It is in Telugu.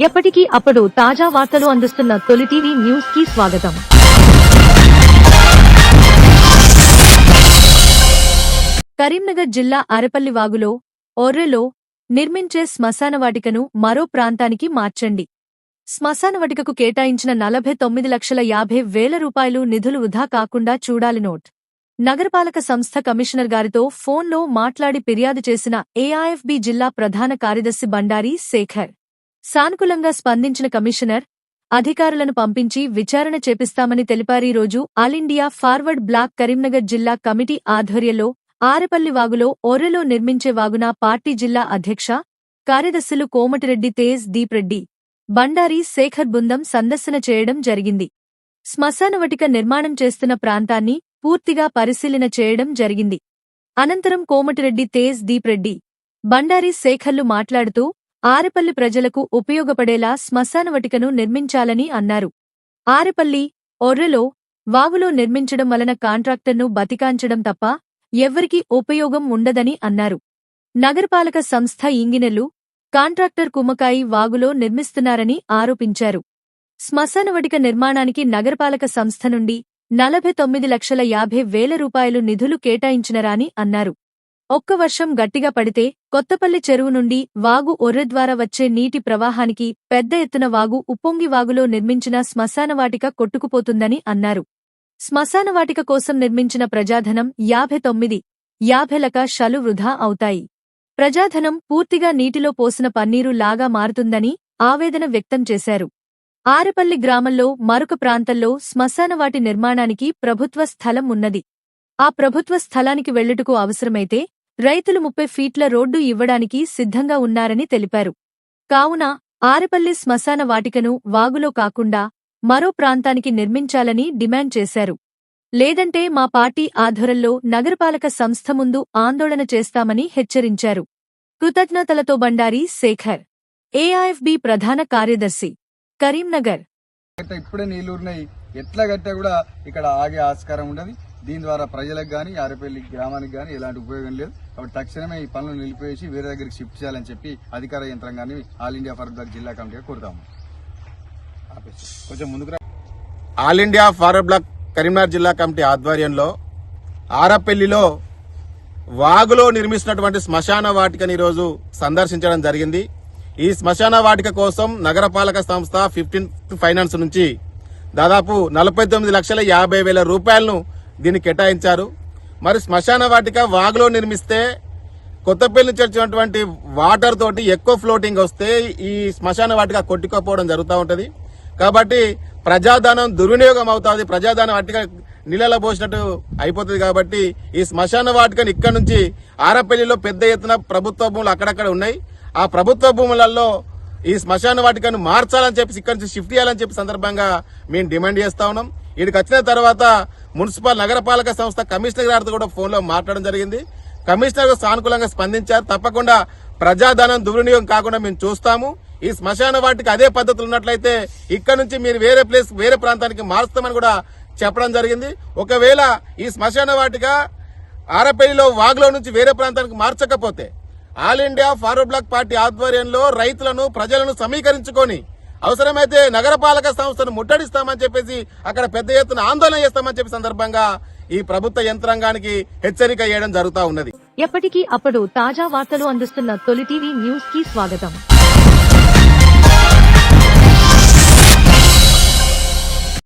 ఎప్పటికీ అప్పుడు తాజా వార్తలు అందిస్తున్న తొలి టీవీ న్యూస్కి స్వాగతం. కరీంనగర్ జిల్లా అరపల్లి వాగులో ఒర్రెలో నిర్మించే శ్మశానవాటికను మరో ప్రాంతానికి మార్చండి. శ్మశానవాటికకు కేటాయించిన నలభై తొమ్మిది లక్షల యాభై వేల రూపాయలు నిధులు వృధా కాకుండా చూడాలి నోట్. నగరపాలక సంస్థ కమిషనర్ గారితో ఫోన్లో మాట్లాడి ఫిర్యాదు చేసిన ఏఐఎఫ్బి జిల్లా ప్రధాన కార్యదర్శి బండారి శేఖర్. సానుకూలంగా స్పందించిన కమిషనర్ అధికారులను పంపించి విచారణ చేపిస్తామని తెలిపారీరోజు ఆలిండియా రోజు ఫార్వర్డ్ బ్లాక్ కరీంనగర్ జిల్లా కమిటీ ఆధ్వర్యంలో ఆరెపల్లి వాగులో ఒర్రెలో నిర్మించే వాగున పార్టీ జిల్లా అధ్యక్ష కార్యదర్శులు కోమటిరెడ్డి తేజ్ దీప్రెడ్డి బండారి శేఖర్ బృందం సందర్శన చేయడం జరిగింది. శ్మశానవటిక నిర్మాణం చేస్తున్న ప్రాంతాన్ని పూర్తిగా పరిశీలన చేయడం జరిగింది. అనంతరం కోమటిరెడ్డి తేజ్ దీప్రెడ్డి బండారి శేఖర్లు మాట్లాడుతూ ఆరెపల్లి ప్రజలకు ఉపయోగపడేలా శ్మశానవటికను నిర్మించాలని అన్నారు. ఆరెపల్లి ఒర్రెలో వాగులో నిర్మించడం వలన కాంట్రాక్టర్ను బతికాంచడం తప్ప ఎవ్వరికీ ఉపయోగం ఉండదని అన్నారు. నగరపాలక సంస్థ ఇంగినెలు కాంట్రాక్టర్ కుమ్మకాయి వాగులో నిర్మిస్తున్నారని ఆరోపించారు. శ్మశానవటిక నిర్మాణానికి నగరపాలక సంస్థ నుండి నలభై తొమ్మిది లక్షల యాభై వేల రూపాయలు నిధులు కేటాయించినరాని అన్నారు. ఒక్క వర్షం గట్టిగా పడితే కొత్తపల్లి చెరువు నుండి వాగు ఒర్రె ద్వారా వచ్చే నీటి ప్రవాహానికి పెద్ద ఎత్తున వాగు ఉప్పొంగి వాగులో నిర్మించిన శ్మశానవాటిక కొట్టుకుపోతుందని అన్నారు. శ్మశానవాటిక కోసం నిర్మించిన ప్రజాధనం యాభై తొమ్మిది యాభైలక షలు వృధా అవుతాయి. ప్రజాధనం పూర్తిగా నీటిలో పోసిన పన్నీరు లాగా మారుతుందని ఆవేదన వ్యక్తం చేశారు. ఆరపల్లి గ్రామంలో మరొక ప్రాంతంలో శ్మశానవాటి నిర్మాణానికి ప్రభుత్వ స్థలం ఉన్నది. ఆ ప్రభుత్వ స్థలానికి వెళ్ళుటకు అవసరమైతే రైతులు ముప్పై ఫీట్ల రోడ్డు ఇవ్వడానికి సిద్ధంగా ఉన్నారని తెలిపారు. కావున ఆరెపల్లి శ్మశాన వాటికను వాగులో కాకుండా మరో ప్రాంతానికి నిర్మించాలని డిమాండ్ చేశారు. లేదంటే మా పార్టీ ఆధ్వర్యంలో నగరపాలక సంస్థ ముందు ఆందోళన చేస్తామని హెచ్చరించారు. కృతజ్ఞతలతో బండారి శేఖర్. ఏఐఎఫ్బి ప్రధాన కార్యదర్శి. కరీంనగర్. ఇప్పుడే నీళ్ళు ఉన్నాయి ఎట్లా కట్టా కూడా ఇక్కడ ఆగే ఆస్కారం ఉండదు. దీని ద్వారా ప్రజలకు కానీ ఆరేపల్లి గ్రామానికి కానీ ఎలాంటి ఉపయోగం లేదు. కాబట్టి తక్షణమే ఈ పనులు నిలిపేసి వేరే దగ్గరికి షిఫ్ట్ చేయాలని చెప్పి అధికార యంత్రాంగాన్ని ఆల్ ఇండియా ఫర్ బ్లాక్ జిల్లా కమిటీగా కోరుతాము. కొంచెం ముందుకు all India forward bloc Karimnagar జిల్లా కమిటీ ఆధ్వర్యంలో ఆరపల్లిలో వాగులో నిర్మిస్తున్నటువంటి శ్మశాన వాటికని ఈరోజు సందర్శించడం జరిగింది. ఈ శ్మశాన వాటిక కోసం నగరపాలక సంస్థ ఫిఫ్టీన్త్ ఫైనాన్స్ నుంచి దాదాపు నలభై తొమ్మిది లక్షల యాభై వేల రూపాయలను దీన్ని కేటాయించారు. మరి శ్మశాన వాటిక వాగులో నిర్మిస్తే కొత్తపల్లి నుంచి వచ్చినటువంటి వాటర్ తోటి ఎక్కువ ఫ్లోటింగ్ వస్తే ఈ శ్మశాన వాటిక కొట్టుకోపోవడం జరుగుతూ ఉంటుంది. కాబట్టి ప్రజాధనం దుర్వినియోగం అవుతుంది. ప్రజాధనం వాటిక నీళ్ళలో పోసినట్టు అయిపోతుంది కాబట్టి ఈ శ్మశాన వాటికని ఇక్కడ నుంచి ఆరపల్లిలో పెద్ద ఎత్తున ప్రభుత్వ భూములు అక్కడక్కడ ఉన్నాయి. ఆ ప్రభుత్వ భూములలో ఈ శ్మశాన వాటికను మార్చాలని చెప్పి ఇక్కడి నుంచి షిఫ్ట్ చేయాలని చెప్పి సందర్భంగా మేము డిమాండ్ చేస్తా ఉన్నాం. ఇక్కడికి వచ్చిన తర్వాత మున్సిపల్ నగరపాలక సంస్థ కమిషనర్ గారితో కూడా ఫోన్లో మాట్లాడడం జరిగింది. కమిషనర్ సానుకూలంగా స్పందించారు. తప్పకుండా ప్రజాధనం దుర్వినియోగం కాకుండా మేము చూస్తాము. ఈ శ్మశాన వాటికి అదే పద్ధతులు ఉన్నట్లయితే ఇక్కడ నుంచి మీరు వేరే ప్లేస్ వేరే ప్రాంతానికి మారుస్తామని కూడా చెప్పడం జరిగింది. ఒకవేళ ఈ శ్మశాన వాటిక ఆరపల్లిలో వాగులో నుంచి వేరే ప్రాంతానికి మార్చకపోతే all India forward bloc party ఆధ్వర్యంలో రైతులను ప్రజలను సమీకరించుకొని అవసరమైతే నగరపాలక సంస్థను ముట్టడిస్తామని చెప్పేసి అక్కడ పెద్ద ఎత్తున ఆందోళన చేస్తామని చెప్పి సందర్భంగా ఈ ప్రభుత్వ యంత్రాంగానికి హెచ్చరిక చేయడం జరుగుతా ఉన్నది. ఎప్పటికీ అప్పుడు తాజా వార్తలు అందిస్తున్న తొలి టీవీ న్యూస్కి స్వాగతం.